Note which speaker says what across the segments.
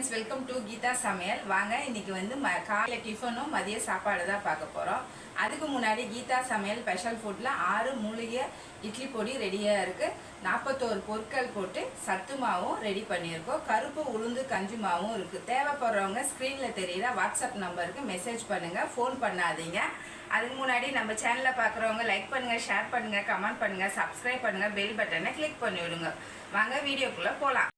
Speaker 1: Friends welcome to Geetha சமையல் வாங்க இன்றைக்கி வந்து ம காலையில் டிஃபனும் மதிய சாப்பாடு தான் பார்க்க போகிறோம் அதுக்கு முன்னாடி கீதா சமையல் ஸ்பெஷல் ஃபுட்டில் ஆறு மூலிகை இட்லி பொடி ரெடியாக இருக்குது நாற்பத்தோரு பொருட்கள் போட்டு சத்து மாவும் ரெடி பண்ணியிருக்கோம். கருப்பு உளுந்து கஞ்சி மாவும் இருக்குது தேவைப்படுறவங்க ஸ்க்ரீனில் தெரியுற வாட்ஸ்அப் நம்பருக்கு மெசேஜ் பண்ணுங்கள் ஃபோன் பண்ணாதீங்க. அதுக்கு முன்னாடி நம்ம சேனலை பார்க்குறவங்க லைக் பண்ணுங்கள் ஷேர் பண்ணுங்கள் கமெண்ட் பண்ணுங்கள் சப்ஸ்கிரைப் பண்ணுங்கள் பெல் பட்டனை கிளிக் பண்ணி விடுங்க வாங்க வீடியோக்குள்ளே போகலாம்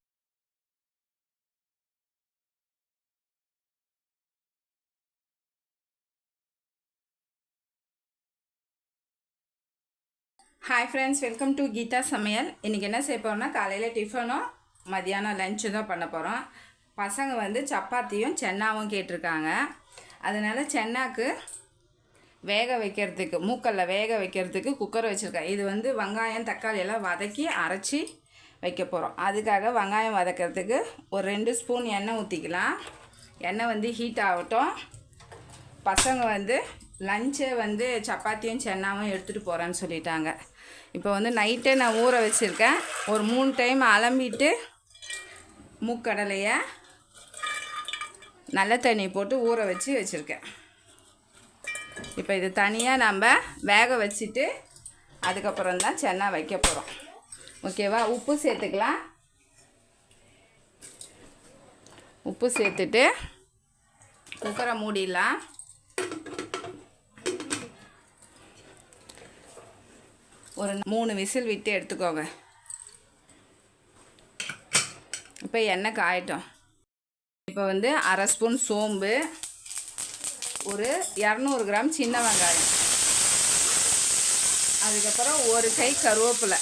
Speaker 1: hi friends welcome to Geetha Samayal இன்றைக்கி என்ன செய்ய போகிறோம்னா காலையில் டிஃபனும் மதியானம் லஞ்சு தான் பண்ண போகிறோம் பசங்க வந்து சப்பாத்தியும் சென்னாவும் கேட்டிருக்காங்க. அதனால் சென்னாக்கு வேக வைக்கிறதுக்கு மூக்கல்ல வேக வைக்கிறதுக்கு குக்கர் வச்சுருக்கேன். இது வந்து வெங்காயம் தக்காளி எல்லாம் வதக்கி அரைச்சி வைக்க போகிறோம் அதுக்காக வெங்காயம் வதக்கிறதுக்கு ஒரு ரெண்டு ஸ்பூன் எண்ணெய் ஊற்றிக்கலாம் எண்ணெய் வந்து ஹீட் ஆகட்டும். பசங்க வந்து லஞ்சை வந்து சப்பாத்தியும் சென்னாவும் எடுத்துகிட்டு போகிறேன்னு சொல்லிட்டாங்க. இப்போ வந்து நைட்டே நான் ஊற வச்சுருக்கேன். ஒரு மூணு டைம் அலம்பிட்டு மூக்கடலையை நல்ல தண்ணி போட்டு ஊற வச்சு வச்சுருக்கேன். இப்போ இது தனியாக நம்ம வேக வச்சுட்டு அதுக்கப்புறம் தான் சென்னா வைக்க போகிறோம் ஓகேவா உப்பு சேர்த்துக்கலாம். உப்பு சேர்த்துட்டு குக்கரை மூடிடலாம். ஒரு மூணு விசில் விட்டு எடுத்துக்கோங்க. இப்போ எண்ணெய் காயட்டும். இப்போ வந்து அரை ஸ்பூன் சோம்பு ஒரு இரநூறு கிராம் சின்ன வெங்காயம். அதுக்கப்புறம் ஒரு கை கருவேப்பிலை.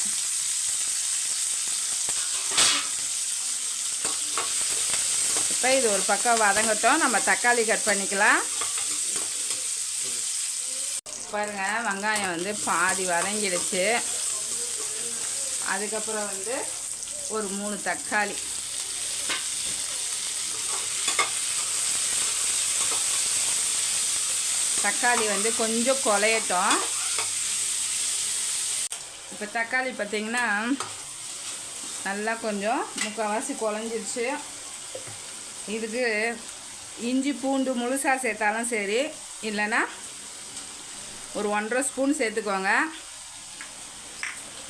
Speaker 1: இப்போ இது ஒரு பக்கம் வதங்கட்டும். நம்ம தக்காளி கட் பண்ணிக்கலாம். பாருங்க வெங்காயம் வந்து பாதி வதங்கிடுச்சு. அதுக்கப்புறம் வந்து ஒரு மூணு தக்காளி. தக்காளி வந்து கொஞ்சம் குலையட்டும். இப்போ தக்காளி பார்த்திங்கன்னா நல்லா கொஞ்சம் முக்கால்வாசி குழஞ்சிருச்சு இதுக்கு இஞ்சி பூண்டு முழுசாக சேர்த்தாலும் சரி இல்லைன்னா ஒரு ஒன்றரை ஸ்பூன் சேர்த்துக்கோங்க.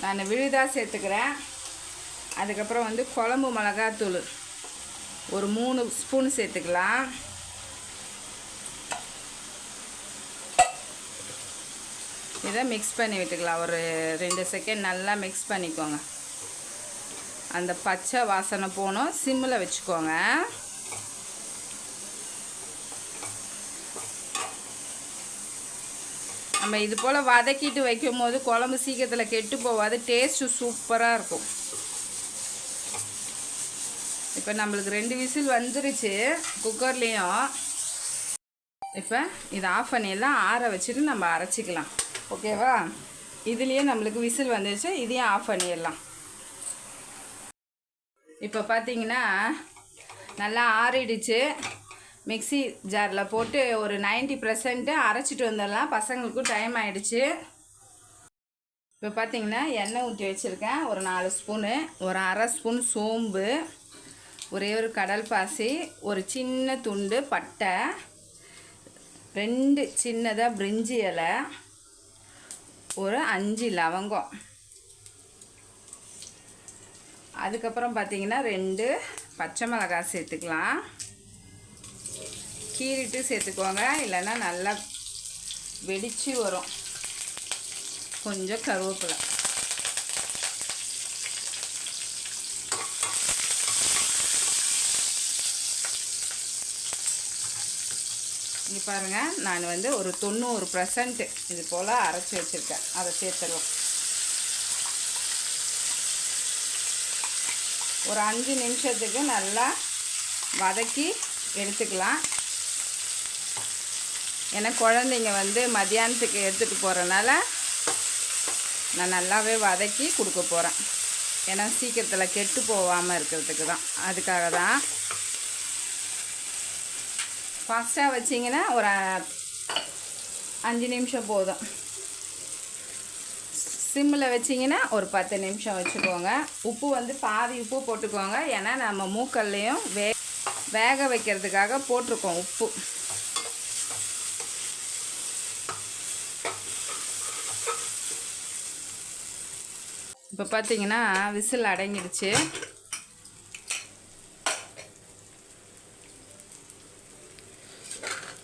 Speaker 1: நான் விழுதாக சேர்த்துக்கிறேன். அதுக்கப்புறம் வந்து குழம்பு மிளகாத்தூள் ஒரு மூணு ஸ்பூன் சேர்த்துக்கலாம். இதை மிக்ஸ் பண்ணி விட்டுக்கலாம். ஒரு ரெண்டு செகண்ட் நல்லா மிக்ஸ் பண்ணிக்கோங்க. அந்த பச்சை வாசனை போகணும் சிம்மில் வச்சுக்கோங்க. நம்ம இது போல் வதக்கிட்டு வைக்கும் போது குழம்பு சீக்கிரத்தில் கெட்டு போகாது. டேஸ்ட்டு சூப்பராக இருக்கும். இப்போ நம்மளுக்கு ரெண்டு விசில் வந்துருச்சு. குக்கர்லேயும் இப்போ இதை ஆஃப் பண்ணிடலாம் ஆற வச்சுட்டு நம்ம அரைச்சிக்கலாம். ஓகேவா இதுலேயே நம்மளுக்கு விசில் வந்துருச்சு. இதையும் ஆஃப் பண்ணிடலாம். இப்போ பார்த்தீங்கன்னா நல்லா ஆறிடுச்சு. மிக்ஸி ஜாரில் போட்டு ஒரு நைன்ட்டி பர்சன்ட்டு அரைச்சிட்டு வந்துடலாம். பசங்களுக்கும் டைம் ஆகிடுச்சு இப்போ பார்த்தீங்கன்னா எண்ணெய் ஊற்றி வச்சுருக்கேன். ஒரு நாலு ஸ்பூனு ஒரு அரை ஸ்பூன் சோம்பு ஒரே ஒரு கடல் பாசி ஒரு சின்ன துண்டு பட்டை ரெண்டு சின்னதாக பிரிஞ்சி இலை ஒரு அஞ்சு லவங்கம். அதுக்கப்புறம் பார்த்தீங்கன்னா ரெண்டு பச்சை மிளகாய் சேர்த்துக்கலாம். கீறிட்டு சேர்த்துக்கோங்க இல்லைன்னா நல்லா வெடித்து வரும். கொஞ்சம் கருவேப்பிலை. இங்கே பாருங்கள் நான் வந்து ஒரு தொண்ணூறு பர்சன்ட் இது போல் அரைச்சி வச்சுருக்கேன். அதை சேர்த்துருவோம். ஒரு அஞ்சு நிமிஷத்துக்கு நல்லா வதக்கி எடுத்துக்கலாம். ஏன்னா குழந்தைங்க வந்து மதியானத்துக்கு எடுத்துகிட்டு போகிறனால நான் நல்லாவே வதக்கி கொடுக்க போகிறேன் ஏன்னா சீக்கிரத்தில் கெட்டு போகாமல் இருக்கிறதுக்கு தான். அதுக்காக தான் ஃபாஸ்ட்டாக வச்சிங்கன்னா ஒரு அஞ்சு நிமிஷம் போதும். சிம்மில் வச்சிங்கன்னா ஒரு பத்து நிமிஷம் வச்சுக்கோங்க. உப்பு வந்து பாதி உப்பு போட்டுக்கோங்க. ஏன்னா நம்ம மூக்கல்லையும் வே வேக வைக்கிறதுக்காக போட்டிருக்கோம் உப்பு. இப்போ பார்த்தீங்கன்னா விசில் அடங்கிடுச்சு.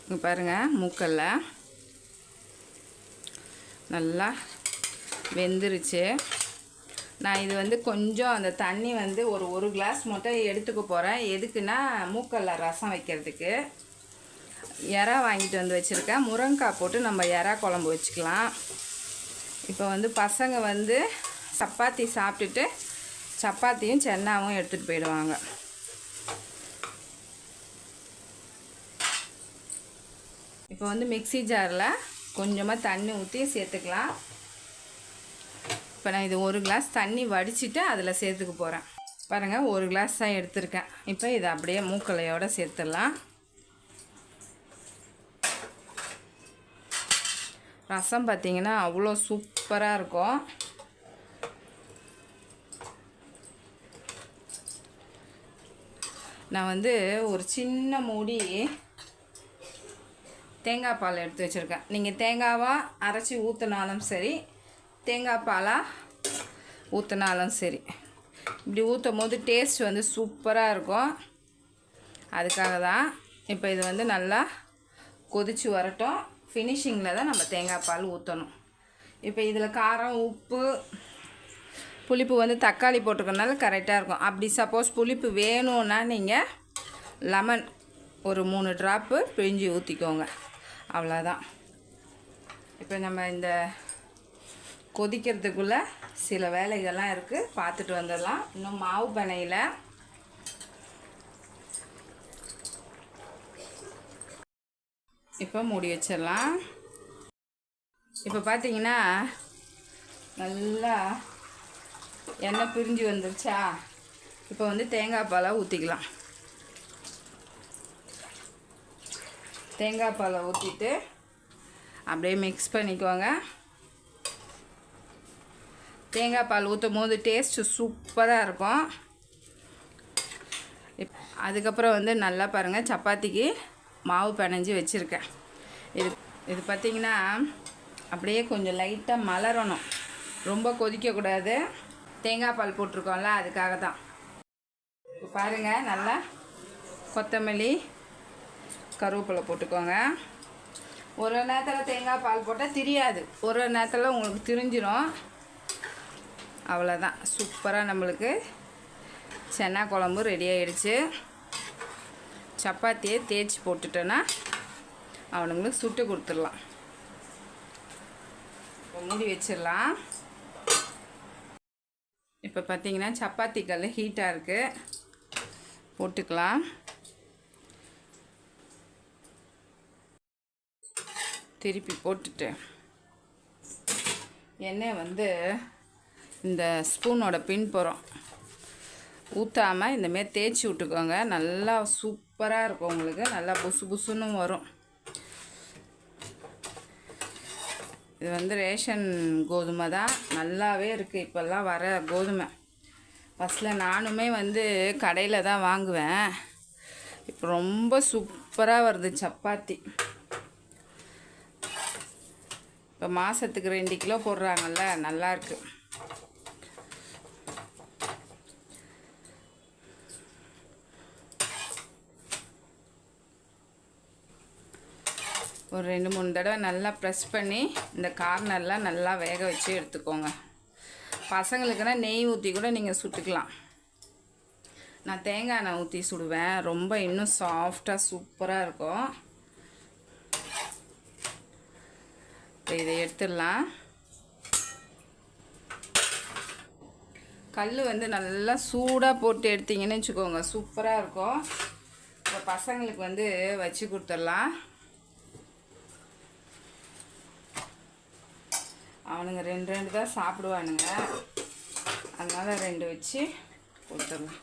Speaker 1: இங்கே பாருங்கள் மூக்கல்ல. நல்லா வெந்துருச்சு. நான் இது வந்து கொஞ்சம் அந்த தண்ணி வந்து ஒரு ஒரு கிளாஸ் மட்டும் எடுத்துக்க போகிறேன் எதுக்குன்னா மூக்கல்ல ரசம் வைக்கிறதுக்கு. எறா வாங்கிட்டு வந்து வச்சுருக்கேன். முருங்கைக்காய் போட்டு நம்ம எறா குழம்பு வச்சுக்கலாம். இப்போ வந்து பசங்க வந்து சப்பாத்தி சாப்பிட்டுட்டு சப்பாத்தியும் சென்னாவும் எடுத்துகிட்டு போயிடுவாங்க. இப்போ வந்து மிக்ஸி ஜாரில் கொஞ்சமாக தண்ணி ஊற்றி சேர்த்துக்கலாம். இப்போ நான் இது ஒரு கிளாஸ் தண்ணி வடிச்சிட்டு அதில் சேர்த்துக்க போகிறேன் பாருங்கள் ஒரு கிளாஸ் தான் எடுத்திருக்கேன். இப்போ இதை அப்படியே மூக்கலையோடு சேர்த்துடலாம். ரசம் பார்த்திங்கன்னா அவ்வளோ சூப்பராக இருக்கும். நான் வந்து ஒரு சின்ன மூடி தேங்காய் பால் எடுத்து வச்சுருக்கேன். நீங்கள் தேங்காவாக அரைச்சி ஊற்றினாலும் சரி தேங்காய் பாலாக ஊற்றினாலும் சரி. இப்படி ஊற்றும் போது டேஸ்ட் வந்து சூப்பராக இருக்கும். அதுக்காக தான் இப்போ இது வந்து நல்லா கொதித்து வரட்டும். ஃபினிஷிங்கில் தான் நம்ம தேங்காய் பால் ஊற்றணும் இப்போ இதில் காரம் உப்பு புளிப்பு வந்து தக்காளி போட்டுக்கறனால கரெக்டாக இருக்கும். அப்படி சப்போஸ் புளிப்பு வேணும்னா நீங்கள் லெமன் ஒரு மூணு ட்ராப்பு பிழிஞ்சு ஊற்றிக்கோங்க அவ்வளோதான் இப்போ நம்ம இந்த கொதிக்கிறதுக்குள்ளே சில வேலைகள்லாம் இருக்குது பார்த்துட்டு வந்துடலாம். இன்னும் மாவு பனையில் இப்போ மூடி வச்சிடலாம். இப்போ பார்த்தீங்கன்னா நல்லா எண்ணெய் பிரிஞ்சு வந்துருச்சா? இப்போ வந்து தேங்காய் பாலை ஊற்றிக்கலாம் தேங்காய் பாலை ஊற்றிட்டு அப்படியே மிக்ஸ் பண்ணிக்கோங்க. தேங்காய் பால் ஊற்றும் போது டேஸ்ட்டு சூப்பராக இருக்கும். இப் அதுக்கப்புறம் வந்து நல்லா பாருங்கள் சப்பாத்திக்கு மாவு பிணைஞ்சி வச்சுருக்கேன். இது இது பார்த்திங்கன்னா அப்படியே கொஞ்சம் லைட்டாக மலரணும். ரொம்ப கொதிக்கக்கூடாது. தேங்காய் பால் போட்டிருக்கோம்ல அதுக்காக தான் இப்போ பாருங்கள் நல்லா கொத்தமல்லி கருவேப்பிலை போட்டுக்கோங்க. ஒரு நேரத்தில் தேங்காய் பால் போட்டால் தெரியாது. ஒரு நேரத்தில் உங்களுக்கு திரிஞ்சிரும். அவ்வளோதான் சூப்பராக நம்மளுக்கு சென்னா குழம்பு ரெடி ஆகிடுச்சு சப்பாத்தியை தேய்ச்சி போட்டுட்டோன்னா அவனுங்களுக்கு சுட்டு கொடுத்துடலாம். மூடி வச்சிடலாம். இப்போ பார்த்தீங்கன்னா சப்பாத்தி கல் ஹீட்டாக இருக்குது போட்டுக்கலாம். திருப்பி போட்டுட்டு எண்ணெய் வந்து இந்த ஸ்பூனோட பின்புறம் ஊற்றாமல் இந்தமாரி தேய்ச்சி விட்டுக்கோங்க. நல்லா சூப்பராக இருக்கும் உங்களுக்கு. நல்லா புசு புசுன்னு வரும். இது வந்து ரேஷன் கோதுமை தான். நல்லாவே இருக்குது இப்போல்லாம் வர கோதுமை. ஃபஸ்ட்டில் நானுமே வந்து கடையில் தான் வாங்குவேன். இப்போ ரொம்ப சூப்பராக வருது சப்பாத்தி. இப்போ மாதத்துக்கு ரெண்டு கிலோ போடுறாங்கல்ல நல்லாயிருக்கு ஒரு ரெண்டு மூணு தடவை நல்லா ப்ரெஸ் பண்ணி இந்த கார்னர்லாம் நல்லா வேக வச்சு எடுத்துக்கோங்க. பசங்களுக்குன்னா நெய் ஊற்றி கூட நீங்கள் சுட்டுக்கலாம். நான் தேங்காய் எண்ணெய் ஊற்றி சுடுவேன். ரொம்ப இன்னும் சாஃப்டாக சூப்பராக இருக்கும். இப்போ இதை எடுத்துடலாம். கல் வந்து நல்லா சூடாக போட்டு எடுத்தீங்கன்னு வச்சுக்கோங்க. சூப்பராக இருக்கும். இப்போ பசங்களுக்கு வந்து வச்சு கொடுத்துடலாம். அவனுங்க ரெண்டு ரெண்டு தான் சாப்பிடுவானுங்க. அதனால் ரெண்டு வச்சு கொடுத்துடலாம்.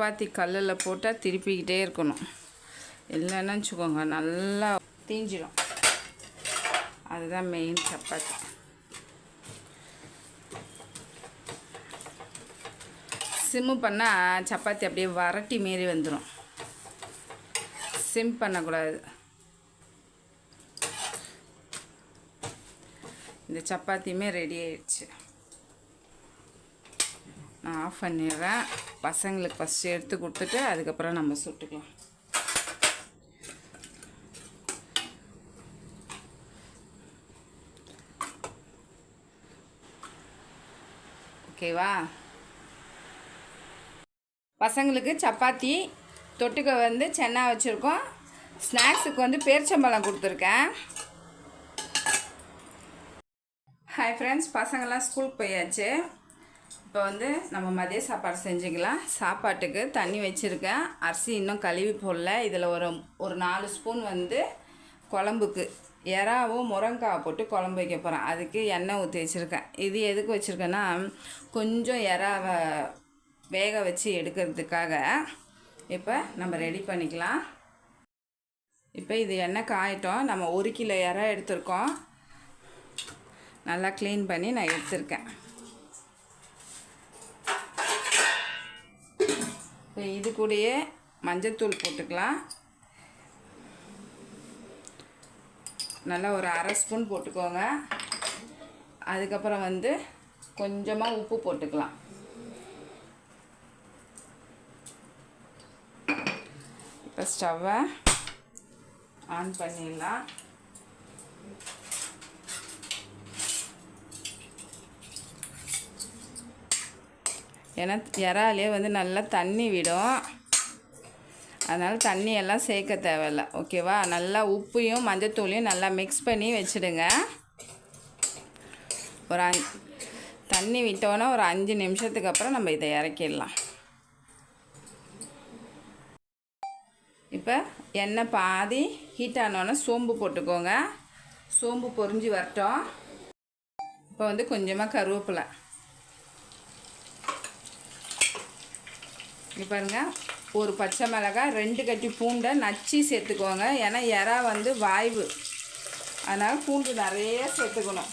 Speaker 1: சப்பாத்தி கல்லில் போட்டால் திருப்பிக்கிட்டே இருக்கணும். இல்லைன்னு வச்சுக்கோங்க நல்லா தீஞ்சிடும். அதுதான் மெயின் சப்பாத்தி. சிம்மு பண்ணால் சப்பாத்தி அப்படியே வரட்டி மாரி வந்துடும் சிம் பண்ணக்கூடாது. இந்த சப்பாத்தியுமே ரெடி ஆயிடுச்சு. நான் ஆஃப் பண்ணிடுறேன். பசங்களுக்கு ஃபஸ்ட்டு எடுத்து கொடுத்துட்டு அதுக்கப்புறம் நம்ம சுட்டுக்கலாம். ஓகேவா பசங்களுக்கு சப்பாத்தி தொட்டுக்க வந்து சென்னா வச்சுருக்கோம். ஸ்நாக்ஸுக்கு வந்து பேரிச்சம்பழம் கொடுத்துருக்கேன். ஹாய் ஃப்ரெண்ட்ஸ் பசங்கள்லாம் ஸ்கூலுக்கு போயாச்சு. இப்போ வந்து நம்ம மதிய சாப்பாடு செஞ்சுக்கலாம். சாப்பாட்டுக்கு தண்ணி வச்சுருக்கேன். அரிசி இன்னும் கழுவி போடல. இதில் ஒரு ஒரு நாலு ஸ்பூன் வந்து குழம்புக்கு எறாவும் முருங்காய் போட்டு குழம்பு வைக்க போகிறேன் அதுக்கு எண்ணெய் ஊற்றி வச்சுருக்கேன். இது எதுக்கு வச்சுருக்கேன்னா கொஞ்சம் எறாவை வேக வச்சு எடுக்கிறதுக்காக இப்போ நம்ம ரெடி பண்ணிக்கலாம். இப்போ இது எண்ணெய் காயட்டும். நம்ம ஒரு கிலோ இறா எடுத்திருக்கோம். நல்லா க்ளீன் பண்ணி நான் எடுத்திருக்கேன். இப்போ இது கூடயே மஞ்சத்தூள் போட்டுக்கலாம். நல்லா ஒரு அரை ஸ்பூன் போட்டுக்கோங்க. அதுக்கப்புறம் வந்து கொஞ்சமாக உப்பு போட்டுக்கலாம். இப்போ ஸ்டவ்வை ஆன் பண்ணிடலாம் ஏன்னா இறாலே வந்து நல்லா தண்ணி விடும். அதனால் தண்ணியெல்லாம் சேர்க்க தேவையில்ல. ஓகேவா நல்லா உப்பையும் மஞ்சத்தூளையும் நல்லா மிக்ஸ் பண்ணி வச்சுடுங்க. ஒரு அஞ்சு தண்ணி விட்டோன்னா ஒரு அஞ்சு நிமிஷத்துக்கு அப்புறம் நம்ம இதை இறக்கிடலாம். இப்போ எண்ணெய் பாதி ஹீட் ஆனோன்னே சோம்பு போட்டுக்கோங்க. சோம்பு பொறிஞ்சு வரட்டும். இப்போ வந்து கொஞ்சமாக கருவேப்பிலை. இங்கே பாருங்கள் ஒரு பச்சை மிளகாய் ரெண்டு கட்டி பூண்டை நச்சு சேர்த்துக்கோங்க. ஏன்னா இறா வந்து வாய்வு. அதனால் பூண்டு நிறைய சேர்த்துக்கணும்.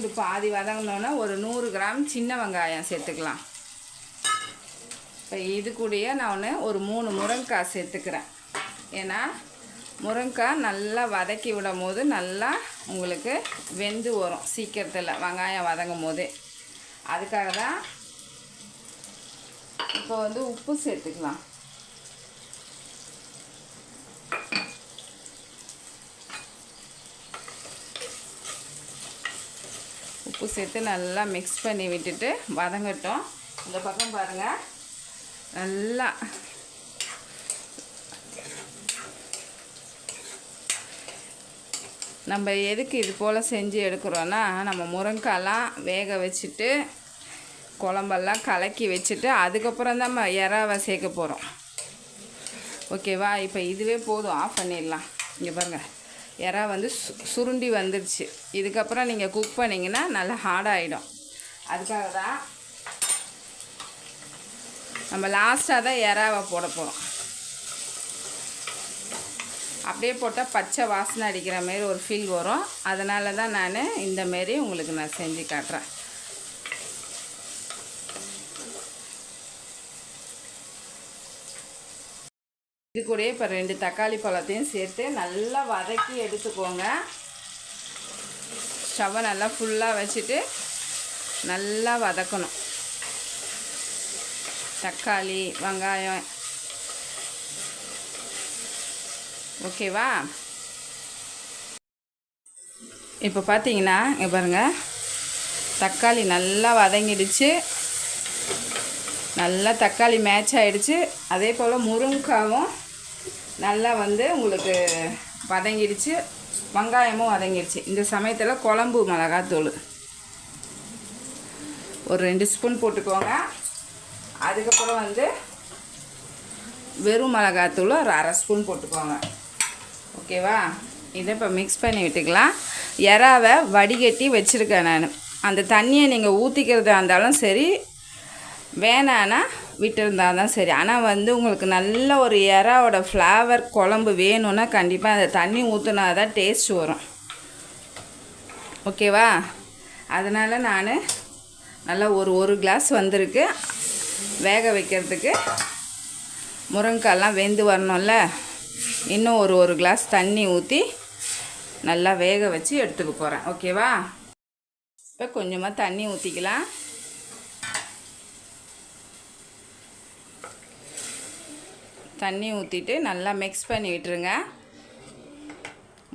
Speaker 1: பூண்டு பாதி வதங்கினோன்னா ஒரு நூறு கிராம் சின்ன வெங்காயம் சேர்த்துக்கலாம். இப்போ இது கூடயே நான் ஒரு மூணு முருங்கைக்காய் சேர்த்துக்கிறேன். ஏன்னா முருங்கைக்காய் நல்லா வதக்கி விடும் போது நல்லா உங்களுக்கு வெந்து வரும். சீக்கிரத்தில் வெங்காயம் வதங்கும் போது. அதுக்காக தான் இப்போ வந்து உப்பு சேர்த்துக்கலாம். உப்பு சேர்த்து நல்லா மிக்ஸ் பண்ணி விட்டுட்டு வதங்கட்டும். இந்த பக்கம் பாருங்கள் நல்லா நம்ம எதுக்கு இது போல் செஞ்சு எடுக்கிறோன்னா நம்ம முருங்காலாம் வேக வச்சுட்டு குழம்பெல்லாம் கலக்கி வச்சுட்டு அதுக்கப்புறம் தான் நம்ம இறாவை சேர்க்க போகிறோம் ஓகேவா இப்போ இதுவே போதும். ஆஃப் பண்ணிடலாம். இங்கே பாருங்கள் இறா வந்து சு சுருண்டி வந்துடுச்சு இதுக்கப்புறம் நீங்கள் குக் பண்ணிங்கன்னா நல்லா ஹார்டாகிடும் அதுக்காக தான் நம்ம லாஸ்ட்டாக தான் இறாவை போட போகிறோம் அப்படியே போட்டால் பச்சை வாசனை அடிக்கிற மாரி ஒரு ஃபீல் வரும். அதனால தான் நான் இந்த மாரி உங்களுக்கு நான் செஞ்சு காட்டுறேன். இது கூட இப்போ ரெண்டு தக்காளி பழத்தையும் சேர்த்து நல்லா வதக்கி எடுத்துக்கோங்க. ஸ்டவ்வை நல்லா ஃபுல்லாக வச்சுட்டு நல்லா வதக்கணும். தக்காளி வெங்காயம். ஓகேவா இப்போ பார்த்தீங்கன்னா இங்கே பாருங்கள் தக்காளி நல்லா வதங்கிடுச்சு. நல்லா தக்காளி மேட்ச் ஆகிடுச்சு அதே போல் முருங்காவும் நல்லா வந்து உங்களுக்கு வதங்கிடுச்சு. வெங்காயமும் வதங்கிடுச்சு. இந்த சமயத்தில் குழம்பு மிளகாத்தூள். ஒரு ரெண்டு ஸ்பூன் போட்டுக்கோங்க. அதுக்கப்புறம் வந்து வெறும் மிளகாத்தூள் ஒரு அரை ஸ்பூன் போட்டுக்கோங்க. ஓகேவா? இதை இப்போ மிக்ஸ் பண்ணி விட்டுக்கலாம். இறாவை வடிகட்டி வச்சுருக்கேன் நான். அந்த தண்ணியை நீங்கள் ஊற்றிக்கிறதா இருந்தாலும் சரி வேணான்னா விட்டுருந்தா தான் சரி. ஆனால் வந்து உங்களுக்கு நல்ல ஒரு எறாவோட ஃப்ளேவர் குழம்பு வேணும்னா கண்டிப்பாக அந்த தண்ணி ஊற்றுனா தான் டேஸ்ட் வரும் ஓகேவா அதனால் நான் நல்லா ஒரு ஒரு கிளாஸ் வந்திருக்கு. வேக வைக்கிறதுக்கு முருங்கைக்காய்லாம் வெந்து வரணும்ல. இன்னும் ஒரு ஒரு கிளாஸ் தண்ணி ஊற்றி நல்லா வேக வச்சு எடுத்துக்க போகிறேன் ஓகேவா இப்போ கொஞ்சமாக தண்ணி ஊற்றிக்கலாம் தண்ணி ஊற்றிட்டு நல்லா மிக்ஸ் பண்ணி விட்டுருங்க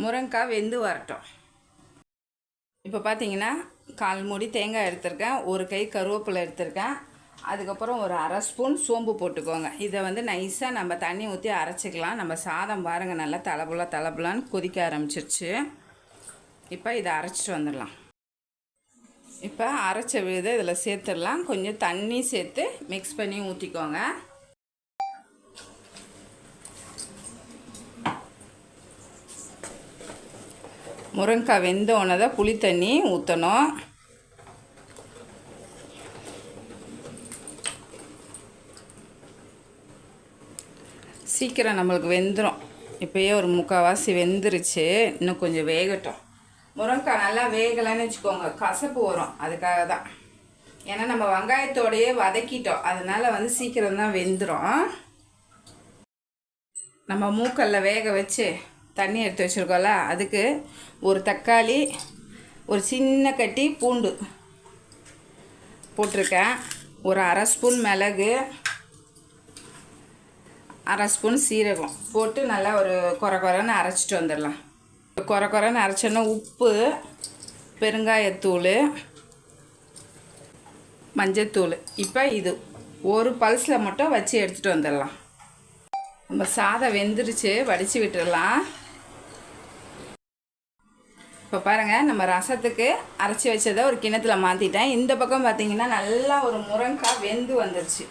Speaker 1: முருங்கைக்காய் வெந்து வரட்டும். இப்போ பார்த்தீங்கன்னா கால் மூடி தேங்காய் எடுத்திருக்கேன். ஒரு கை கருவேப்பிலை எடுத்திருக்கேன். அதுக்கப்புறம் ஒரு அரை ஸ்பூன் சோம்பு போட்டுக்கோங்க. இதை வந்து நைஸாக நம்ம தண்ணி ஊற்றி அரைச்சிக்கலாம். நம்ம சாதம் பாருங்கள் நல்லா தலபுலா தலைபுலான்னு கொதிக்க ஆரம்பிச்சிருச்சு. இப்போ இதை அரைச்சிட்டு வந்துடலாம். இப்போ அரைச்ச விழுதை இதில் சேர்த்துடலாம். கொஞ்சம் தண்ணி சேர்த்து மிக்ஸ் பண்ணி ஊற்றிக்கோங்க முருங்கைக்காய் வெந்த உடனே தான் புளி தண்ணி ஊற்றணும் சீக்கிரம் நம்மளுக்கு வெந்துடும் இப்போயே ஒரு முக்கால்வாசி வெந்துருச்சு. இன்னும் கொஞ்சம் வேகட்டும். முருங்கைக்காய் நல்லா வேகலைன்னு வச்சுக்கோங்க. கசப்பு வரும். அதுக்காக தான். ஏன்னா நம்ம வெங்காயத்தோடையே வதக்கிட்டோம். அதனால் வந்து சீக்கிரம் தான் வெந்துடும் நம்ம மூக்கல்ல வேக வச்சு தண்ணி எடுத்து வச்சுருக்கோம்ல அதுக்கு ஒரு தக்காளி ஒரு சின்ன கட்டி பூண்டு போட்டிருக்கேன். ஒரு அரை ஸ்பூன் மிளகு அரை ஸ்பூன் சீரகம் போட்டு நல்லா ஒரு குறை குறைன்னு அரைச்சிட்டு வந்துடலாம். குறை குறைன்னு அரைச்சோன்னா உப்பு பெருங்காயத்தூள் மஞ்சத்தூள். இப்போ இது ஒரு பல்ஸில் மட்டும் வச்சு எடுத்துகிட்டு வந்துடலாம். நம்ம சாதம் வெந்துருச்சு வடித்து விட்டுடலாம். இப்போ பாருங்கள் நம்ம ரசத்துக்கு அரைச்சி வச்சதை ஒரு கிணத்துல மாற்றிட்டேன் இந்த பக்கம் பார்த்தீங்கன்னா நல்லா ஒரு முருங்காய் வெந்து வந்துருச்சு.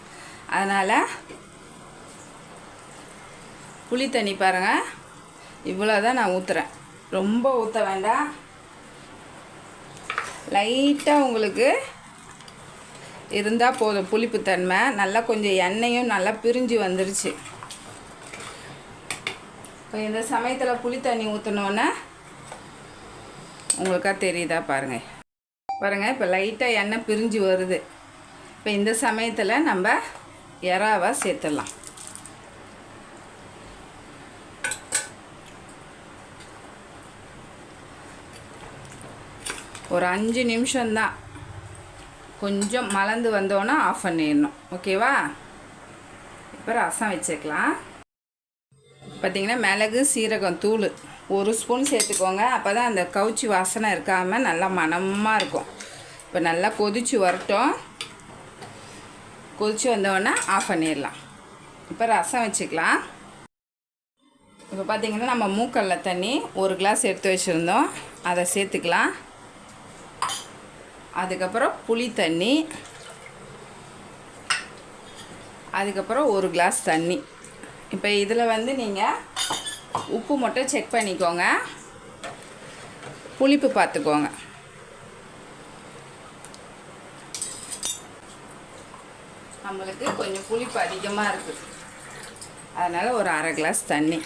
Speaker 1: அதனால் புளி தண்ணி பாருங்கள் இவ்வளோ தான் நான் ஊற்றுறேன் ரொம்ப ஊற்ற வேண்டாம். லைட்டாக உங்களுக்கு இருந்தால் போதும் புளிப்புத்தன்மை நல்லா கொஞ்சம் எண்ணெயும் நல்லா பிரிஞ்சு வந்துருச்சு. இப்போ இந்த சமயத்தில் புளி தண்ணி ஊற்றினோன்னே உங்களுக்கா தெரியுதா பாருங்கள் பாருங்கள் இப்போ லைட்டாக எண்ணெய் பிரிஞ்சு வருது. இப்போ இந்த சமயத்தில் நம்ம இறாவை சேர்த்துடலாம். ஒரு அஞ்சு நிமிஷம்தான் கொஞ்சம் மலர்ந்து வந்தோன்னா ஆஃப் பண்ணிடணும். ஓகேவா இப்போ ரசம் வச்சுக்கலாம். பார்த்தீங்கன்னா மிளகு சீரகம் தூள். ஒரு ஸ்பூன் சேர்த்துக்கோங்க. அப்போ தான் அந்த கவுச்சி வாசனை இருக்காமல் நல்லா மணமாக இருக்கும். இப்போ நல்லா கொதித்து வரட்டும். கொதித்து வந்தோடனே ஆஃப் பண்ணிடலாம். இப்போ ரசம் வச்சுக்கலாம். இப்போ பார்த்தீங்கன்னா நம்ம மூக்கல்ல தண்ணி ஒரு கிளாஸ் எடுத்து வச்சுருந்தோம். அதை சேர்த்துக்கலாம். அதுக்கப்புறம் புளி தண்ணி. அதுக்கப்புறம் ஒரு கிளாஸ் தண்ணி. இப்போ இதில் வந்து நீங்கள் உப்பு மட்டும் செக் பண்ணிக்கோங்க. புளிப்பு பார்த்துக்கோங்க. நம்மளுக்கு கொஞ்சம் புளிப்பு அதிகமாக இருக்குது அதனால் ஒரு அரை கிளாஸ் தண்ணி.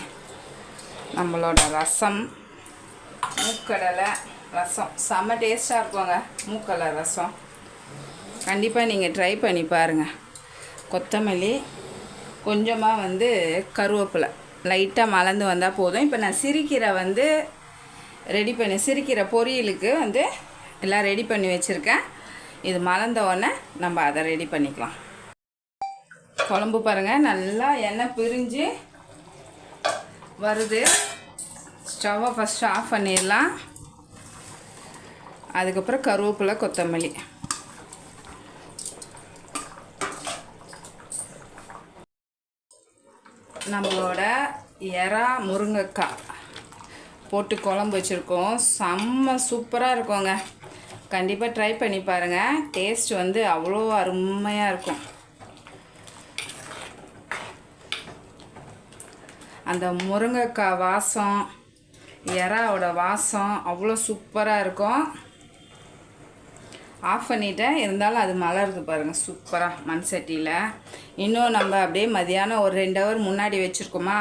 Speaker 1: நம்மளோட ரசம் மூக்கடலை ரசம். செம்ம டேஸ்ட்டாக இருக்குங்க மூக்கடலை ரசம். கண்டிப்பாக நீங்கள் ட்ரை பண்ணி பாருங்கள் கொத்தமல்லி கொஞ்சமாக வந்து கருவேப்பிலை. லைட்டாக மலர்ந்து வந்தால் போதும். இப்போ நான் சிரிக்கீரை வந்து ரெடி பண்ணி சிரிக்கிற பொரியலுக்கு வந்து எல்லாம் ரெடி பண்ணி வச்சுருக்கேன். இது மலர்ந்த உடனே நம்ம அதை ரெடி பண்ணிக்கலாம். குழம்பு பாருங்கள் நல்லா எண்ணெய் பிரிஞ்சு வருது. ஸ்டவ்வை ஃபஸ்ட்டு ஆஃப் பண்ணிடலாம். அதுக்கப்புறம் கருவேப்பிலை கொத்தமல்லி. நம்மளோட எறா முருங்கைக்காய். போட்டு குழம்பு வச்சுருக்கோம். செம்ம சூப்பராக இருக்குங்க. கண்டிப்பாக ட்ரை பண்ணி பாருங்கள் டேஸ்ட் வந்து அவ்வளோ அருமையாக இருக்கும். அந்த முருங்கைக்காய் வாசம் இறாவோட வாசம் அவ்வளோ சூப்பராக இருக்கும். ஆஃப் பண்ணிட்டேன். இருந்தாலும் அது மலருது பாருங்கள் சூப்பராக மண் சட்டியில். இன்னும் நம்ம அப்படியே மதியானம் ஒரு ரெண்டு ஹவர் முன்னாடி வச்சுருக்கோமா?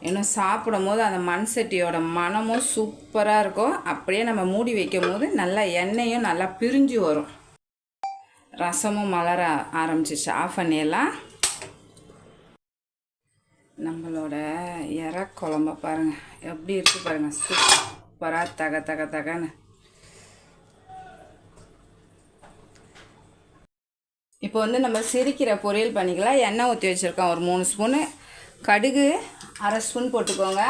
Speaker 1: இன்னும் சாப்பிடும் போது அந்த மண் சட்டியோட மனமும் சூப்பராக இருக்கும். அப்படியே நம்ம மூடி வைக்கும் போது நல்லா எண்ணெயும் நல்லா பிரிஞ்சு வரும். ரசமும் மலர ஆரம்பிச்சிச்சு. ஆஃப் பண்ணிடலாம். நம்மளோட இற குழம்ப பாருங்கள் எப்படி இருக்குது பாருங்கள் சூப்பராக தக தக தகன்னு. இப்போ வந்து நம்ம சிரிக்கிற பொரியல் பண்ணிக்கலாம் எண்ணெய் ஊற்றி வச்சுருக்கோம். ஒரு மூணு ஸ்பூனு. கடுகு அரை ஸ்பூன் போட்டுக்கோங்க.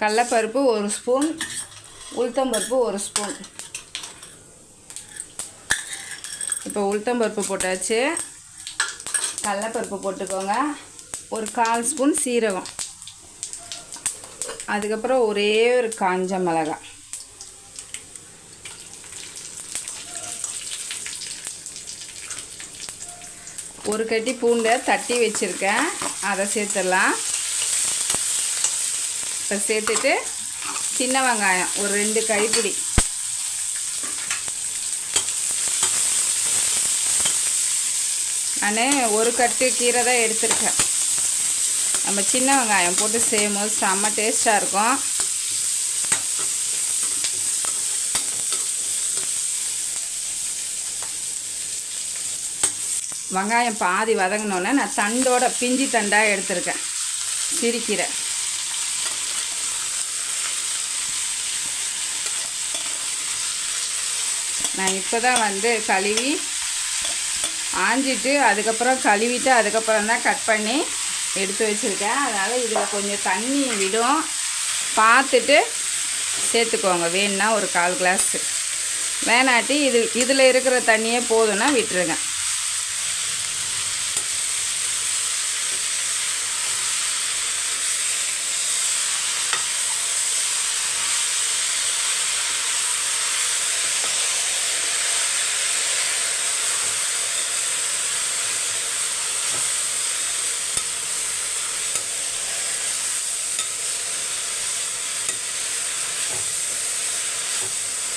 Speaker 1: கடலப்பருப்பு ஒரு ஸ்பூன். உளுத்தம்பருப்பு ஒரு ஸ்பூன். இப்போ உளுத்தம்பருப்பு போட்டாச்சு. கடலப்பருப்பு போட்டுக்கோங்க. ஒரு கால் ஸ்பூன் சீரகம். அதுக்கப்புறம் ஒரே ஒரு காஞ்ச மிளகாய். ஒரு கட்டி பூண்டை தட்டி வச்சுருக்கேன். அதை சேர்த்துடலாம். இப்போ சேர்த்துட்டு சின்ன வெங்காயம் ஒரு ரெண்டு கைப்பிடி. நான் ஒரு கட்டு கீரை தான் எடுத்திருக்கேன். நம்ம சின்ன வெங்காயம் போட்டு செய்யும்போது செம்ம டேஸ்ட்டாக இருக்கும். வெங்காயம் பாதி வதங்கினோன்னே நான் தண்டோட பிஞ்சி தண்டாக எடுத்திருக்கேன். சிரிக்கிறேன் நான் இப்போ தான் வந்து கழுவி ஆஞ்சிட்டு அதுக்கப்புறம் கழுவிட்டு அதுக்கப்புறம் தான் கட் பண்ணி எடுத்து வச்சுருக்கேன். அதனால் இதில் கொஞ்சம் தண்ணி விடும். பார்த்துட்டு சேர்த்துக்கோங்க. வேணுன்னா ஒரு கால் கிளாஸு வேணாட்டி இது இதில் இருக்கிற தண்ணியே போதும்னா விட்டுருங்க.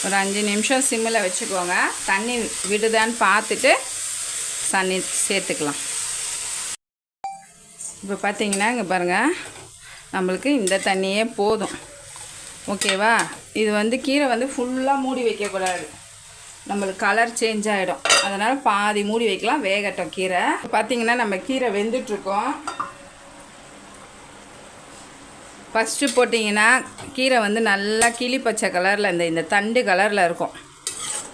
Speaker 1: ஒரு அஞ்சு நிமிஷம் சிம்மில் வச்சுக்கோங்க. தண்ணி விடுதான்னு பார்த்துட்டு தண்ணி சேர்த்துக்கலாம். இப்போ பார்த்தீங்கன்னா இங்கே பாருங்கள் நம்மளுக்கு இந்த தண்ணியே போதும். ஓகேவா? இது வந்து கீரை வந்து ஃபுல்லாக மூடி வைக்கக்கூடாது. நம்மளுக்கு கலர் சேஞ்ச் ஆகிடும் அதனால் பாதி மூடி வைக்கலாம் வேகட்டும் கீரை. பார்த்தீங்கன்னா நம்ம கீரை வெந்துட்டுருக்கோம். ஃபஸ்ட்டு போட்டிங்கன்னா கீரை வந்து நல்லா கிளி பச்சை கலரில் இந்த இந்த தண்டு கலரில் இருக்கும்.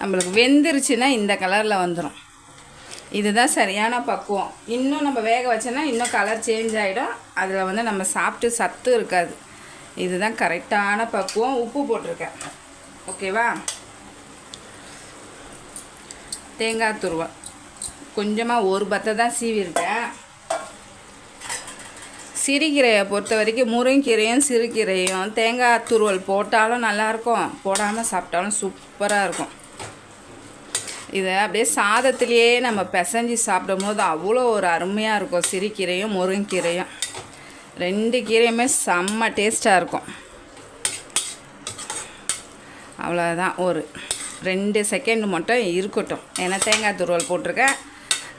Speaker 1: நம்மளுக்கு வெந்துருச்சுன்னா இந்த கலரில் வந்துடும் இதுதான் சரியான பக்குவம். இன்னும் நம்ம வேக வச்சோன்னா இன்னும் கலர் சேஞ்ச் ஆகிடும் அதில் வந்து நம்ம சாப்பிட்டு சத்து இருக்காது. இதுதான் கரெக்டான பக்குவம். உப்பு போட்டிருக்கேன். ஓகேவா தேங்காய் துருவம் கொஞ்சமாக ஒரு பத்தை தான் சீவிருக்கேன் சிறுகீரையை பொறுத்த வரைக்கும் முருங்கீரையும் சிறுகீரையும் தேங்காய் துருவல் போட்டாலும் நல்லாயிருக்கும். போடாமல் சாப்பிட்டாலும் சூப்பராக இருக்கும். இதை அப்படியே சாதத்திலேயே நம்ம பிசைஞ்சு சாப்பிடும்போது அவ்வளோ ஒரு அருமையாக இருக்கும். சிறுகீரையும் முருங்கீரையும் ரெண்டு கீரையுமே செம்ம டேஸ்ட்டாக இருக்கும். அவ்வளோதான் ஒரு ரெண்டு செகண்ட் மட்டும் இருக்கட்டும். ஏன்னா தேங்காய் துருவல் போட்டிருக்கேன்.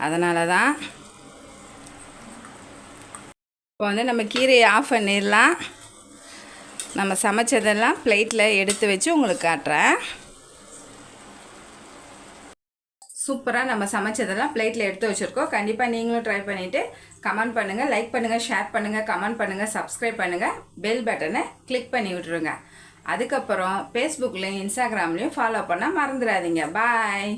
Speaker 1: அதனால தான் இப்போ வந்து நம்ம கீரையை ஆஃப் பண்ணிடலாம். நம்ம சமைச்சதெல்லாம் பிளேட்டில் எடுத்து வச்சு உங்களுக்கு காட்டுறேன். சூப்பராக நம்ம சமைச்சதெல்லாம் பிளேட்டில் எடுத்து வச்சுருக்கோம். கண்டிப்பாக நீங்களும் ட்ரை பண்ணிவிட்டு கமெண்ட் பண்ணுங்கள் லைக் பண்ணுங்கள் ஷேர் பண்ணுங்கள் கமெண்ட் பண்ணுங்கள் சப்ஸ்கிரைப் பண்ணுங்கள் பெல் பட்டனை கிளிக் பண்ணி விட்ருங்க அதுக்கப்புறம் ஃபேஸ்புக்லேயும் இன்ஸ்டாகிராம்லேயும் ஃபாலோ பண்ண மறந்துடாதீங்க. பாய்